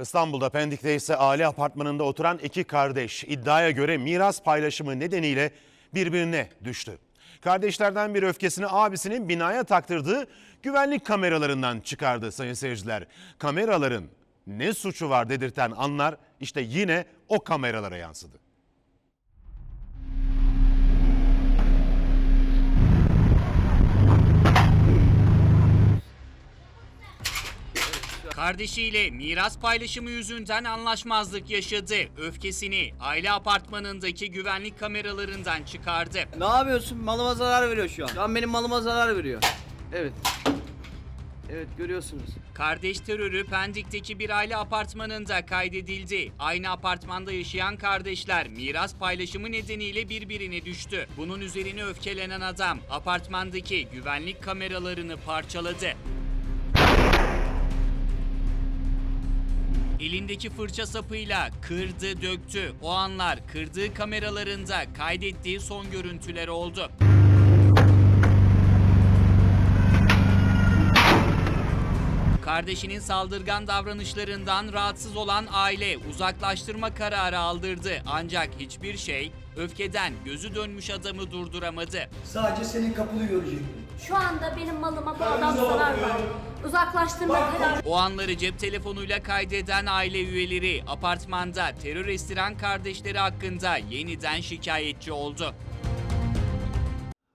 İstanbul'da Pendik'te ise aile apartmanında oturan iki kardeş iddiaya göre miras paylaşımı nedeniyle birbirine düştü. Kardeşlerden bir öfkesini abisinin binaya taktırdığı güvenlik kameralarından çıkardı sayın seyirciler. Kameraların ne suçu var dedirten anlar işte yine o kameralara yansıdı. Kardeşiyle miras paylaşımı yüzünden anlaşmazlık yaşadı. Öfkesini aile apartmanındaki güvenlik kameralarından çıkardı. Ne yapıyorsun? Malıma zarar veriyor şu an. Şu an benim malıma zarar veriyor. Evet. Evet görüyorsunuz. Kardeş terörü Pendik'teki bir aile apartmanında kaydedildi. Aynı apartmanda yaşayan kardeşler miras paylaşımı nedeniyle birbirine düştü. Bunun üzerine öfkelenen adam apartmandaki güvenlik kameralarını parçaladı. Elindeki fırça sapıyla kırdı, döktü. O anlar kırdığı kameralarında kaydettiği son görüntüler oldu. Kardeşinin saldırgan davranışlarından rahatsız olan aile uzaklaştırma kararı aldırdı. Ancak hiçbir şey öfkeden gözü dönmüş adamı durduramadı. Sadece senin kapını görecektim. Şu anda benim malıma bu adam zarar verdi. Uzaklaştırma kararı O anları cep telefonuyla kaydeden aile üyeleri apartmanda terör estiren kardeşleri hakkında yeniden şikayetçi oldu.